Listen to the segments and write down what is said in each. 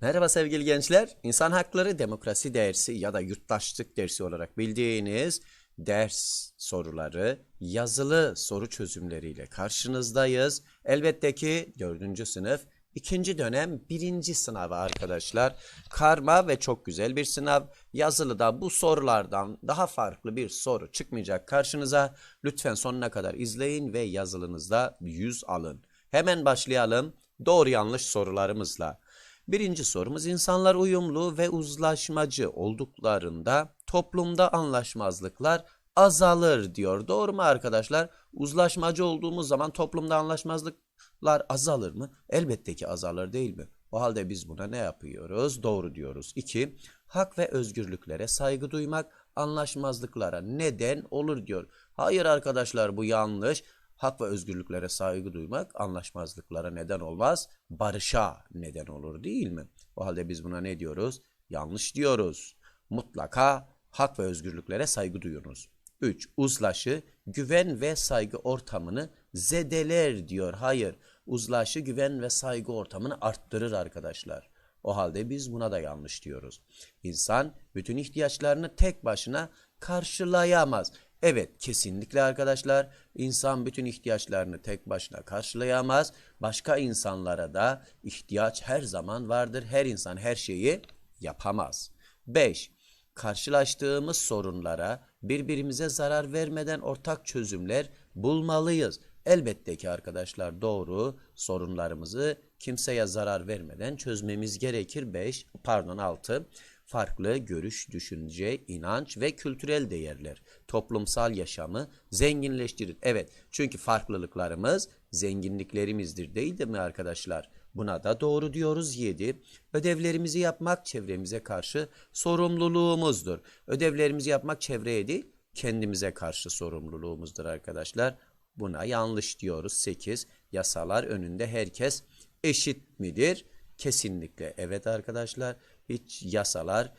Merhaba sevgili gençler. İnsan hakları demokrasi dersi ya da yurttaşlık dersi olarak bildiğiniz ders soruları, yazılı soru çözümleriyle karşınızdayız. Elbette ki 4. sınıf ikinci dönem birinci sınavı arkadaşlar. Karma ve çok güzel bir sınav. Yazılıda bu sorulardan daha farklı bir soru çıkmayacak karşınıza. Lütfen sonuna kadar izleyin ve yazılınızda 100 alın. Hemen başlayalım doğru yanlış sorularımızla. Birinci sorumuz insanlar uyumlu ve uzlaşmacı olduklarında toplumda anlaşmazlıklar azalır diyor. Doğru mu arkadaşlar? Uzlaşmacı olduğumuz zaman toplumda anlaşmazlıklar azalır mı? Elbette ki azalır değil mi? O halde biz buna ne yapıyoruz? Doğru diyoruz. 2. Hak ve özgürlüklere saygı duymak anlaşmazlıklara neden olur diyor. Hayır arkadaşlar bu yanlış. Hak ve özgürlüklere saygı duymak anlaşmazlıklara neden olmaz, barışa neden olur değil mi? O halde biz buna ne diyoruz? Yanlış diyoruz. Mutlaka hak ve özgürlüklere saygı duyunuz. 3. Uzlaşı, güven ve saygı ortamını zedeler diyor. Hayır, uzlaşı, güven ve saygı ortamını arttırır arkadaşlar. O halde biz buna da yanlış diyoruz. İnsan bütün ihtiyaçlarını tek başına karşılayamaz. Evet kesinlikle arkadaşlar insan bütün ihtiyaçlarını tek başına karşılayamaz. Başka insanlara da ihtiyaç her zaman vardır. Her insan her şeyi yapamaz. 5. Karşılaştığımız sorunlara birbirimize zarar vermeden ortak çözümler bulmalıyız. Elbette ki arkadaşlar doğru sorunlarımızı kimseye zarar vermeden çözmemiz gerekir. 5 pardon 6 farklı görüş, düşünce, inanç ve kültürel değerler toplumsal yaşamı zenginleştirir. Evet çünkü farklılıklarımız zenginliklerimizdir değil mi arkadaşlar? Buna da doğru diyoruz 7. Ödevlerimizi yapmak çevremize karşı sorumluluğumuzdur. Ödevlerimizi yapmak çevreye değil kendimize karşı sorumluluğumuzdur arkadaşlar. Buna yanlış diyoruz 8. Yasalar önünde herkes eşit midir? Kesinlikle evet arkadaşlar. Hiç yasalar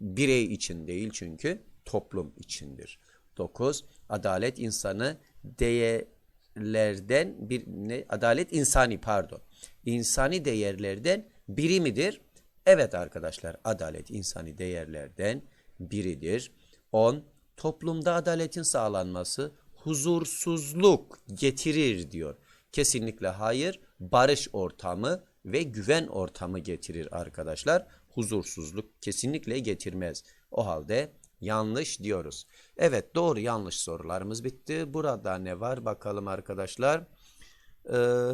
birey için değil çünkü toplum içindir. 9. Adalet insanı değerlerden bir ne adalet insani pardon. İnsani değerlerden biri midir? Evet arkadaşlar adalet insani değerlerden biridir. 10. Toplumda adaletin sağlanması huzursuzluk getirir diyor. Kesinlikle hayır. Barış ortamı ve güven ortamı getirir arkadaşlar. Huzursuzluk kesinlikle getirmez. O halde yanlış diyoruz. Evet doğru yanlış sorularımız bitti. Burada ne var bakalım arkadaşlar. Ee,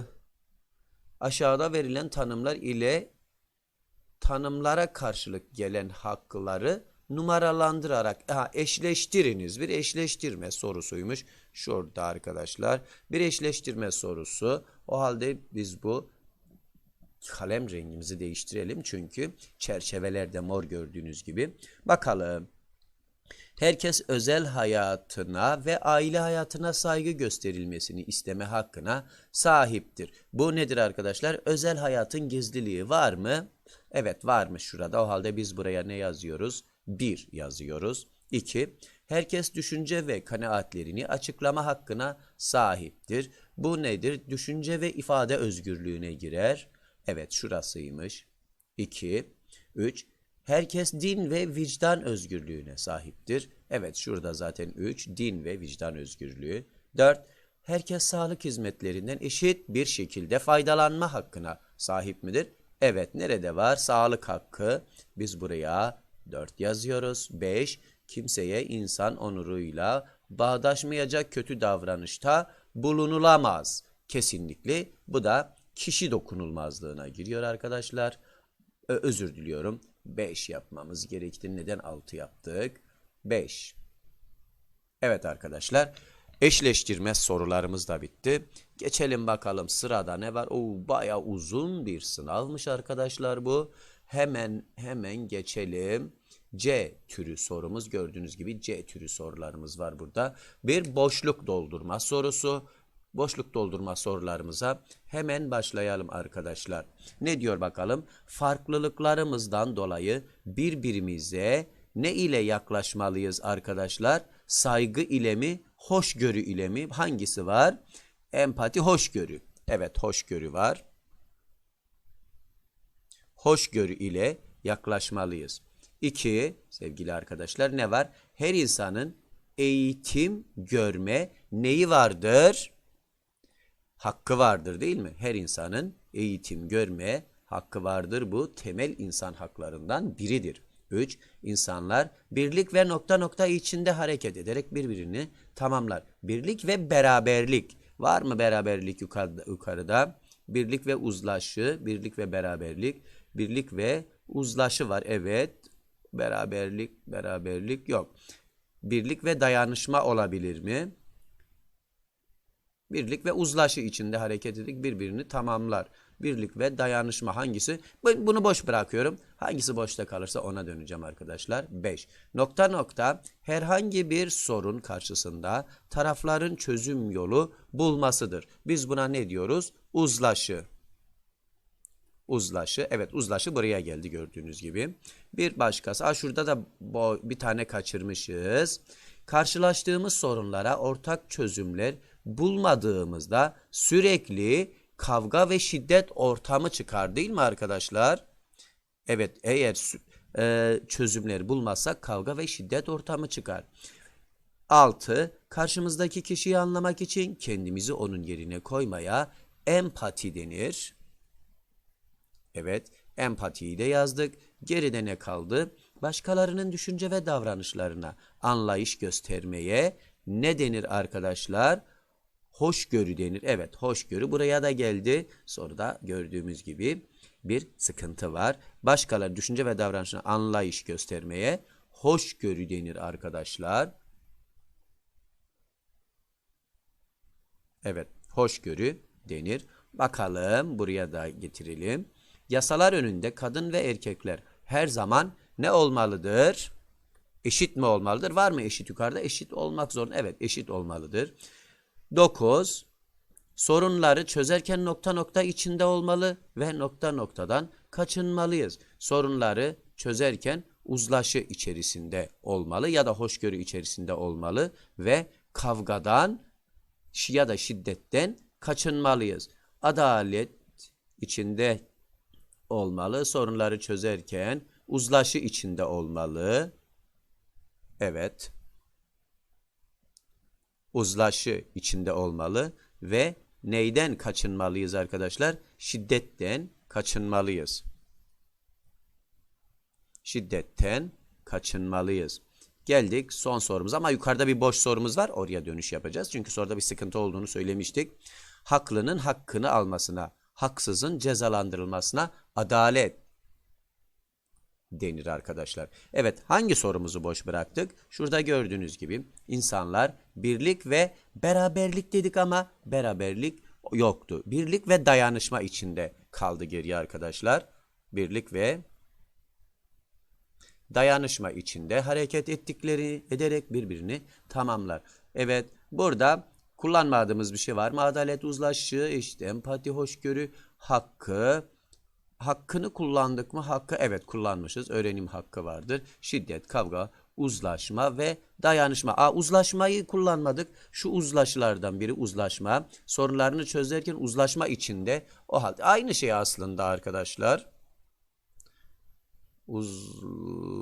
aşağıda verilen tanımlar ile tanımlara karşılık gelen hakları numaralandırarak aha, eşleştiriniz. Bir eşleştirme sorusuymuş. Şurada arkadaşlar. Bir eşleştirme sorusu. O halde biz bu kalem rengimizi değiştirelim. Çünkü çerçevelerde mor gördüğünüz gibi. Bakalım. Herkes özel hayatına ve aile hayatına saygı gösterilmesini isteme hakkına sahiptir. Bu nedir arkadaşlar? Özel hayatın gizliliği var mı? Evet varmış şurada. O halde biz buraya ne yazıyoruz? 1 yazıyoruz. 2. Herkes düşünce ve kanaatlerini açıklama hakkına sahiptir. Bu nedir? Düşünce ve ifade özgürlüğüne girer. Evet şurasıymış. 2. 3. Herkes din ve vicdan özgürlüğüne sahiptir. Evet şurada zaten 3. Din ve vicdan özgürlüğü. 4. Herkes sağlık hizmetlerinden eşit bir şekilde faydalanma hakkına sahip midir? Evet nerede var? Sağlık hakkı. Biz buraya 4 yazıyoruz. 5. Kimseye insan onuruyla bağdaşmayacak kötü davranışta bulunulamaz. Kesinlikle bu da kişi dokunulmazlığına giriyor arkadaşlar. Ö özür diliyorum. 5 yapmamız gerekti. Neden 6 yaptık? 5. Evet arkadaşlar. Eşleştirme sorularımız da bitti. Geçelim bakalım sırada ne var? Oo baya uzun bir sınavmış arkadaşlar bu. Hemen hemen geçelim. C türü sorumuz gördüğünüz gibi C türü sorularımız var burada. Bir boşluk doldurma sorusu. Boşluk doldurma sorularımıza hemen başlayalım arkadaşlar. Ne diyor bakalım? Farklılıklarımızdan dolayı birbirimize ne ile yaklaşmalıyız arkadaşlar? Saygı ile mi, hoşgörü ile mi? Hangisi var? Empati, hoşgörü. Evet, hoşgörü var. hoşgörü ile yaklaşmalıyız. İki, sevgili arkadaşlar ne var? Her insanın eğitim görme neyi vardır? Hakkı vardır değil mi? Her insanın eğitim görme hakkı vardır. Bu temel insan haklarından biridir. 3. İnsanlar birlik ve nokta nokta içinde hareket ederek birbirini tamamlar. Birlik ve beraberlik. Var mı beraberlik yukarıda? yukarıda? Birlik ve uzlaşı, birlik ve beraberlik, birlik ve uzlaşı var. Evet. Beraberlik, beraberlik yok. Birlik ve dayanışma olabilir mi? Birlik ve uzlaşı içinde hareket edip birbirini tamamlar. Birlik ve dayanışma hangisi? Bu- Bunu boş bırakıyorum. Hangisi boşta kalırsa ona döneceğim arkadaşlar. 5. Nokta nokta herhangi bir sorun karşısında tarafların çözüm yolu bulmasıdır. Biz buna ne diyoruz? Uzlaşı. Uzlaşı. Evet uzlaşı buraya geldi gördüğünüz gibi. Bir başkası. Aa, şurada da bir tane kaçırmışız. Karşılaştığımız sorunlara ortak çözümler bulmadığımızda sürekli kavga ve şiddet ortamı çıkar değil mi arkadaşlar? Evet eğer e, çözümleri bulmazsak kavga ve şiddet ortamı çıkar. 6. Karşımızdaki kişiyi anlamak için kendimizi onun yerine koymaya empati denir. Evet, empatiyi de yazdık. Geride ne kaldı? Başkalarının düşünce ve davranışlarına anlayış göstermeye ne denir arkadaşlar? Hoşgörü denir. Evet, hoşgörü buraya da geldi. Soruda gördüğümüz gibi bir sıkıntı var. Başkaları düşünce ve davranışına anlayış göstermeye hoşgörü denir arkadaşlar. Evet, hoşgörü denir. Bakalım buraya da getirelim. Yasalar önünde kadın ve erkekler her zaman ne olmalıdır? Eşit mi olmalıdır? Var mı eşit yukarıda? Eşit olmak zorunda. Evet, eşit olmalıdır. 9. Sorunları çözerken nokta nokta içinde olmalı ve nokta noktadan kaçınmalıyız. Sorunları çözerken uzlaşı içerisinde olmalı ya da hoşgörü içerisinde olmalı ve kavgadan ya da şiddetten kaçınmalıyız. Adalet içinde olmalı. Sorunları çözerken uzlaşı içinde olmalı. Evet. Uzlaşı içinde olmalı ve neyden kaçınmalıyız arkadaşlar? Şiddetten kaçınmalıyız. Şiddetten kaçınmalıyız. Geldik son sorumuza ama yukarıda bir boş sorumuz var. Oraya dönüş yapacağız. Çünkü soruda bir sıkıntı olduğunu söylemiştik. Haklının hakkını almasına, haksızın cezalandırılmasına adalet denir arkadaşlar. Evet hangi sorumuzu boş bıraktık? Şurada gördüğünüz gibi insanlar birlik ve beraberlik dedik ama beraberlik yoktu. Birlik ve dayanışma içinde kaldı geriye arkadaşlar. Birlik ve dayanışma içinde hareket ettikleri ederek birbirini tamamlar. Evet burada kullanmadığımız bir şey var mı? Adalet, uzlaşı, işte empati, hoşgörü, hakkı, hakkını kullandık mı? Hakkı evet kullanmışız. Öğrenim hakkı vardır. Şiddet, kavga, uzlaşma ve dayanışma. Aa, uzlaşmayı kullanmadık. Şu uzlaşılardan biri uzlaşma. Sorunlarını çözerken uzlaşma içinde. O halde aynı şey aslında arkadaşlar.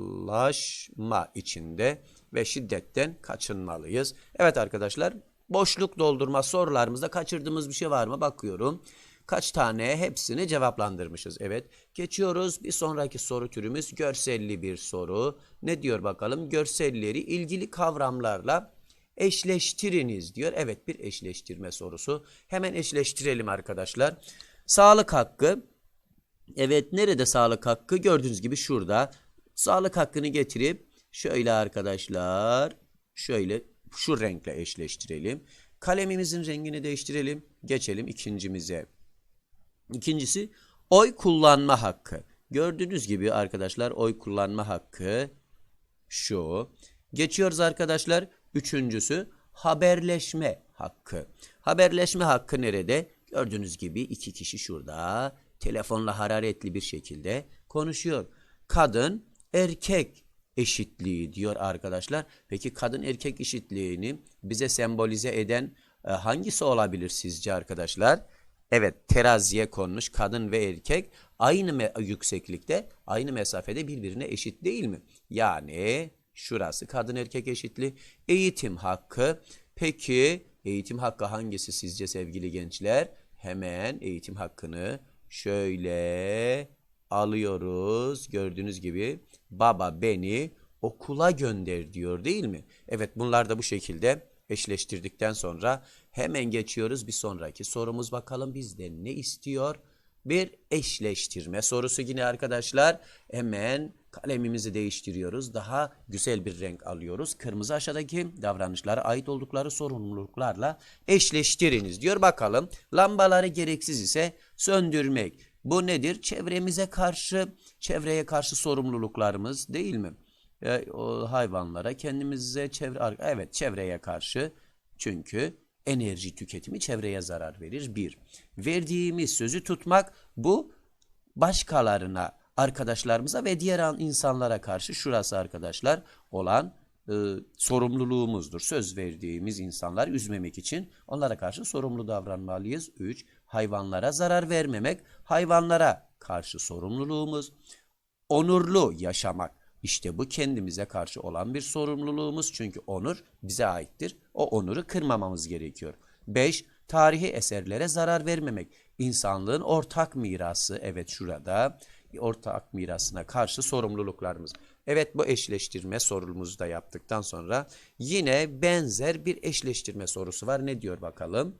Uzlaşma içinde ve şiddetten kaçınmalıyız. Evet arkadaşlar boşluk doldurma sorularımızda kaçırdığımız bir şey var mı? Bakıyorum. Kaç tane hepsini cevaplandırmışız. Evet. Geçiyoruz. Bir sonraki soru türümüz görselli bir soru. Ne diyor bakalım? Görselleri ilgili kavramlarla eşleştiriniz diyor. Evet bir eşleştirme sorusu. Hemen eşleştirelim arkadaşlar. Sağlık hakkı. Evet nerede sağlık hakkı? Gördüğünüz gibi şurada. Sağlık hakkını getirip şöyle arkadaşlar şöyle şu renkle eşleştirelim. Kalemimizin rengini değiştirelim. Geçelim ikincimize. İkincisi oy kullanma hakkı. Gördüğünüz gibi arkadaşlar oy kullanma hakkı şu. Geçiyoruz arkadaşlar. Üçüncüsü haberleşme hakkı. Haberleşme hakkı nerede? Gördüğünüz gibi iki kişi şurada telefonla hararetli bir şekilde konuşuyor. Kadın erkek eşitliği diyor arkadaşlar. Peki kadın erkek eşitliğini bize sembolize eden e, hangisi olabilir sizce arkadaşlar? Evet teraziye konmuş kadın ve erkek aynı yükseklikte aynı mesafede birbirine eşit değil mi? Yani şurası kadın erkek eşitli eğitim hakkı. Peki eğitim hakkı hangisi sizce sevgili gençler? Hemen eğitim hakkını şöyle alıyoruz. Gördüğünüz gibi baba beni okula gönder diyor değil mi? Evet bunlar da bu şekilde eşleştirdikten sonra hemen geçiyoruz bir sonraki sorumuz bakalım bizden ne istiyor? Bir eşleştirme sorusu yine arkadaşlar. Hemen kalemimizi değiştiriyoruz. Daha güzel bir renk alıyoruz. Kırmızı aşağıdaki davranışlara ait oldukları sorumluluklarla eşleştiriniz diyor. Bakalım lambaları gereksiz ise söndürmek. Bu nedir? Çevremize karşı, çevreye karşı sorumluluklarımız değil mi? E, o hayvanlara, kendimize, çevre, evet çevreye karşı çünkü enerji tüketimi çevreye zarar verir. Bir, verdiğimiz sözü tutmak bu başkalarına, arkadaşlarımıza ve diğer an- insanlara karşı şurası arkadaşlar olan e, sorumluluğumuzdur. Söz verdiğimiz insanları üzmemek için onlara karşı sorumlu davranmalıyız. 3. Hayvanlara zarar vermemek, hayvanlara karşı sorumluluğumuz. Onurlu yaşamak. İşte bu kendimize karşı olan bir sorumluluğumuz. Çünkü onur bize aittir. O onuru kırmamamız gerekiyor. 5. Tarihi eserlere zarar vermemek. İnsanlığın ortak mirası. Evet şurada ortak mirasına karşı sorumluluklarımız. Evet bu eşleştirme sorumuzu da yaptıktan sonra yine benzer bir eşleştirme sorusu var. Ne diyor bakalım?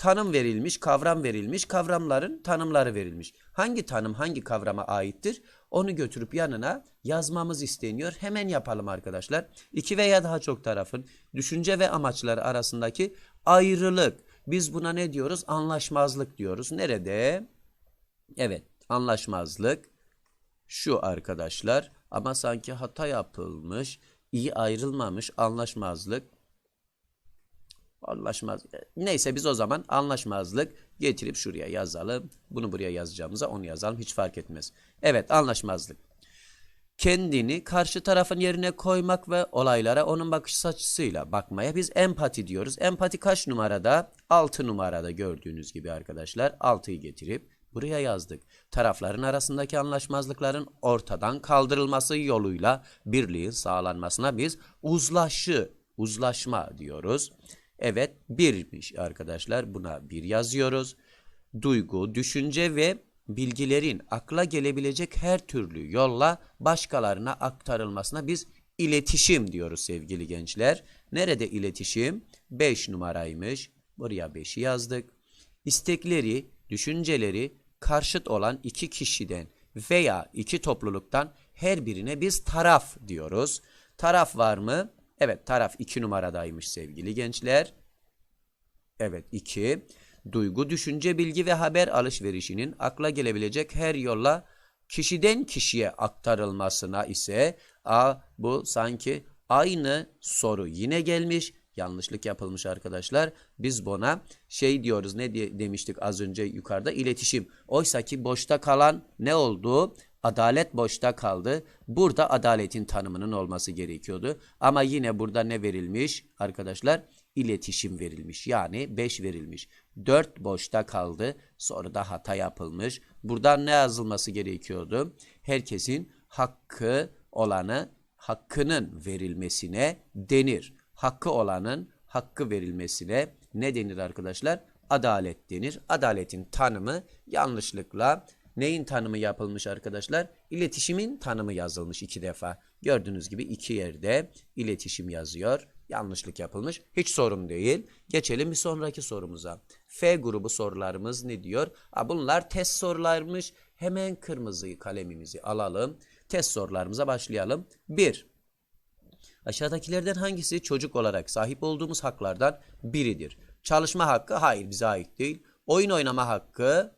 Tanım verilmiş, kavram verilmiş, kavramların tanımları verilmiş. Hangi tanım hangi kavrama aittir? Onu götürüp yanına yazmamız isteniyor. Hemen yapalım arkadaşlar. İki veya daha çok tarafın düşünce ve amaçları arasındaki ayrılık. Biz buna ne diyoruz? Anlaşmazlık diyoruz. Nerede? Evet, anlaşmazlık şu arkadaşlar ama sanki hata yapılmış, iyi ayrılmamış anlaşmazlık. Anlaşmaz. Neyse biz o zaman anlaşmazlık getirip şuraya yazalım. Bunu buraya yazacağımıza onu yazalım. Hiç fark etmez. Evet anlaşmazlık. Kendini karşı tarafın yerine koymak ve olaylara onun bakış açısıyla bakmaya biz empati diyoruz. Empati kaç numarada? 6 numarada gördüğünüz gibi arkadaşlar. 6'yı getirip buraya yazdık. Tarafların arasındaki anlaşmazlıkların ortadan kaldırılması yoluyla birliğin sağlanmasına biz uzlaşı, uzlaşma diyoruz. Evet birmiş arkadaşlar buna bir yazıyoruz. Duygu, düşünce ve bilgilerin akla gelebilecek her türlü yolla başkalarına aktarılmasına biz iletişim diyoruz sevgili gençler. Nerede iletişim? 5 numaraymış. Buraya 5'i yazdık. İstekleri, düşünceleri karşıt olan iki kişiden veya iki topluluktan her birine biz taraf diyoruz. Taraf var mı? Evet taraf 2 numaradaymış sevgili gençler. Evet 2. Duygu, düşünce, bilgi ve haber alışverişinin akla gelebilecek her yolla kişiden kişiye aktarılmasına ise a bu sanki aynı soru yine gelmiş. Yanlışlık yapılmış arkadaşlar. Biz buna şey diyoruz ne diye demiştik az önce yukarıda iletişim. Oysa ki boşta kalan ne oldu? Adalet boşta kaldı. Burada adaletin tanımının olması gerekiyordu. Ama yine burada ne verilmiş arkadaşlar? İletişim verilmiş. Yani 5 verilmiş. 4 boşta kaldı. Sonra da hata yapılmış. Buradan ne yazılması gerekiyordu? Herkesin hakkı olanı hakkının verilmesine denir. Hakkı olanın hakkı verilmesine ne denir arkadaşlar? Adalet denir. Adaletin tanımı yanlışlıkla neyin tanımı yapılmış arkadaşlar? İletişimin tanımı yazılmış iki defa. Gördüğünüz gibi iki yerde iletişim yazıyor. Yanlışlık yapılmış. Hiç sorun değil. Geçelim bir sonraki sorumuza. F grubu sorularımız ne diyor? Ha, bunlar test sorularmış. Hemen kırmızı kalemimizi alalım. Test sorularımıza başlayalım. 1. Aşağıdakilerden hangisi çocuk olarak sahip olduğumuz haklardan biridir? Çalışma hakkı hayır bize ait değil. Oyun oynama hakkı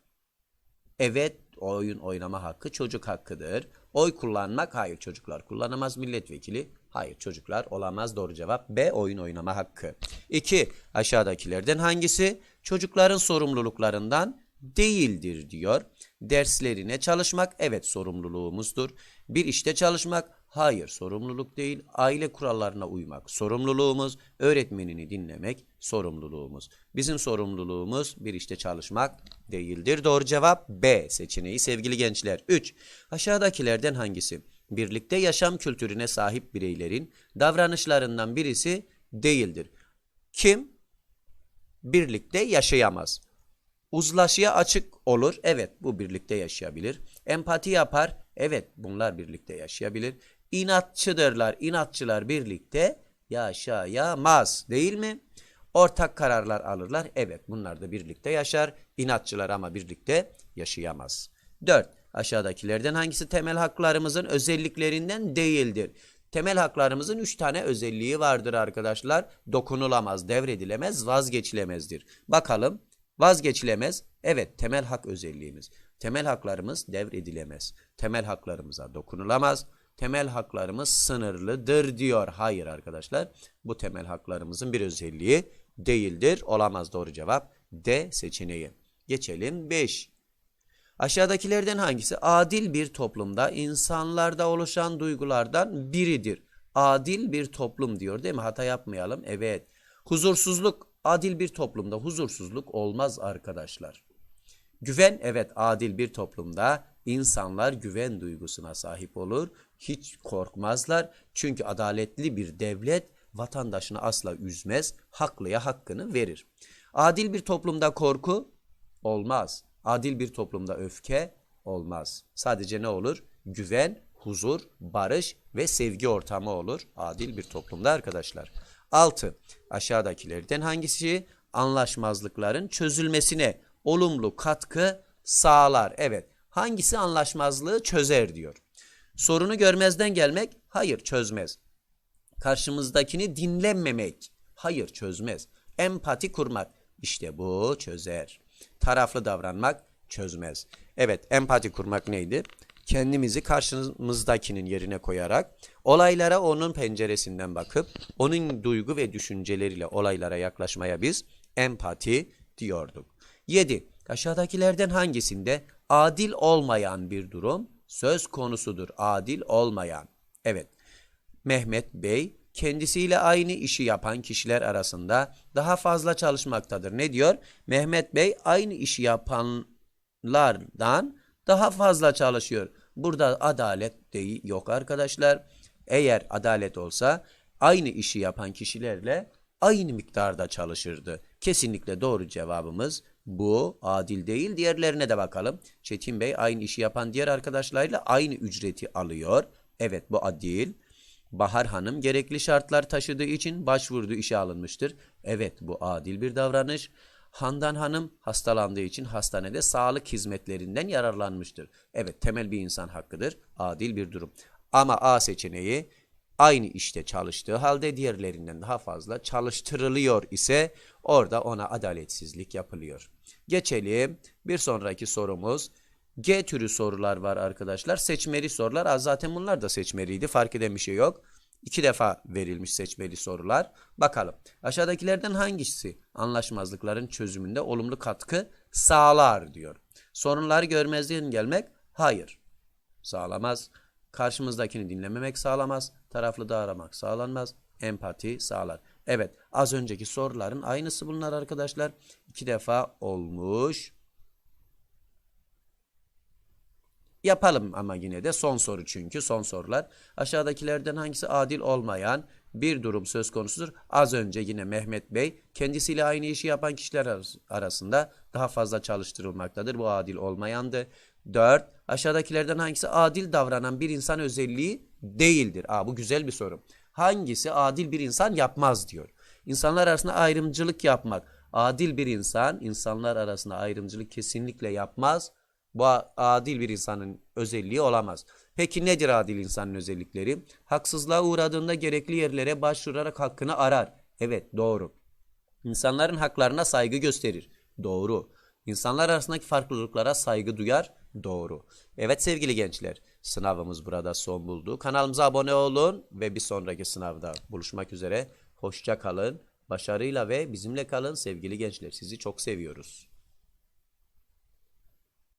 evet oyun oynama hakkı çocuk hakkıdır. Oy kullanmak hayır çocuklar kullanamaz milletvekili. Hayır çocuklar olamaz doğru cevap B oyun oynama hakkı. 2. Aşağıdakilerden hangisi çocukların sorumluluklarından değildir diyor. Derslerine çalışmak evet sorumluluğumuzdur. Bir işte çalışmak Hayır, sorumluluk değil. Aile kurallarına uymak sorumluluğumuz, öğretmenini dinlemek sorumluluğumuz. Bizim sorumluluğumuz bir işte çalışmak değildir. Doğru cevap B seçeneği sevgili gençler. 3. Aşağıdakilerden hangisi? Birlikte yaşam kültürüne sahip bireylerin davranışlarından birisi değildir. Kim birlikte yaşayamaz? Uzlaşıya açık olur. Evet bu birlikte yaşayabilir. Empati yapar. Evet bunlar birlikte yaşayabilir. İnatçıdırlar. İnatçılar birlikte yaşayamaz. Değil mi? Ortak kararlar alırlar. Evet bunlar da birlikte yaşar. İnatçılar ama birlikte yaşayamaz. 4. Aşağıdakilerden hangisi temel haklarımızın özelliklerinden değildir? Temel haklarımızın 3 tane özelliği vardır arkadaşlar. Dokunulamaz, devredilemez, vazgeçilemezdir. Bakalım. Vazgeçilemez. Evet temel hak özelliğimiz. Temel haklarımız devredilemez. Temel haklarımıza dokunulamaz. Temel haklarımız sınırlıdır diyor. Hayır arkadaşlar. Bu temel haklarımızın bir özelliği değildir. Olamaz doğru cevap. D seçeneği. Geçelim 5. Aşağıdakilerden hangisi adil bir toplumda insanlarda oluşan duygulardan biridir? Adil bir toplum diyor değil mi? Hata yapmayalım. Evet. Huzursuzluk adil bir toplumda huzursuzluk olmaz arkadaşlar. Güven evet adil bir toplumda insanlar güven duygusuna sahip olur. Hiç korkmazlar. Çünkü adaletli bir devlet vatandaşını asla üzmez. Haklıya hakkını verir. Adil bir toplumda korku olmaz. Adil bir toplumda öfke olmaz. Sadece ne olur? Güven, huzur, barış ve sevgi ortamı olur adil bir toplumda arkadaşlar. 6. Aşağıdakilerden hangisi anlaşmazlıkların çözülmesine olumlu katkı sağlar? Evet. Hangisi anlaşmazlığı çözer diyor. Sorunu görmezden gelmek hayır çözmez. Karşımızdakini dinlememek hayır çözmez. Empati kurmak işte bu çözer. Taraflı davranmak çözmez. Evet empati kurmak neydi? Kendimizi karşımızdakinin yerine koyarak olaylara onun penceresinden bakıp onun duygu ve düşünceleriyle olaylara yaklaşmaya biz empati diyorduk. 7. Aşağıdakilerden hangisinde adil olmayan bir durum söz konusudur? Adil olmayan. Evet. Mehmet Bey kendisiyle aynı işi yapan kişiler arasında daha fazla çalışmaktadır. Ne diyor? Mehmet Bey aynı işi yapanlardan daha fazla çalışıyor. Burada adalet değil yok arkadaşlar. Eğer adalet olsa aynı işi yapan kişilerle aynı miktarda çalışırdı. Kesinlikle doğru cevabımız bu adil değil. Diğerlerine de bakalım. Çetin Bey aynı işi yapan diğer arkadaşlarıyla aynı ücreti alıyor. Evet bu adil. Bahar Hanım gerekli şartlar taşıdığı için başvurduğu işe alınmıştır. Evet bu adil bir davranış. Handan Hanım hastalandığı için hastanede sağlık hizmetlerinden yararlanmıştır. Evet temel bir insan hakkıdır. Adil bir durum. Ama A seçeneği aynı işte çalıştığı halde diğerlerinden daha fazla çalıştırılıyor ise orada ona adaletsizlik yapılıyor. Geçelim bir sonraki sorumuz. G türü sorular var arkadaşlar. Seçmeli sorular. Az zaten bunlar da seçmeliydi. Fark eden bir şey yok. İki defa verilmiş seçmeli sorular. Bakalım. Aşağıdakilerden hangisi anlaşmazlıkların çözümünde olumlu katkı sağlar diyor. Sorunları görmezden gelmek hayır. Sağlamaz. Karşımızdakini dinlememek sağlamaz. Taraflı da aramak sağlanmaz. Empati sağlar. Evet az önceki soruların aynısı bunlar arkadaşlar. İki defa olmuş. Yapalım ama yine de son soru çünkü son sorular. Aşağıdakilerden hangisi adil olmayan bir durum söz konusudur? Az önce yine Mehmet Bey kendisiyle aynı işi yapan kişiler arasında daha fazla çalıştırılmaktadır. Bu adil olmayandı. 4. Aşağıdakilerden hangisi adil davranan bir insan özelliği değildir? Aa, bu güzel bir soru. Hangisi adil bir insan yapmaz diyor. İnsanlar arasında ayrımcılık yapmak. Adil bir insan insanlar arasında ayrımcılık kesinlikle yapmaz bu adil bir insanın özelliği olamaz. Peki nedir adil insanın özellikleri? Haksızlığa uğradığında gerekli yerlere başvurarak hakkını arar. Evet doğru. İnsanların haklarına saygı gösterir. Doğru. İnsanlar arasındaki farklılıklara saygı duyar. Doğru. Evet sevgili gençler, sınavımız burada son buldu. Kanalımıza abone olun ve bir sonraki sınavda buluşmak üzere. Hoşça kalın, başarıyla ve bizimle kalın sevgili gençler. Sizi çok seviyoruz.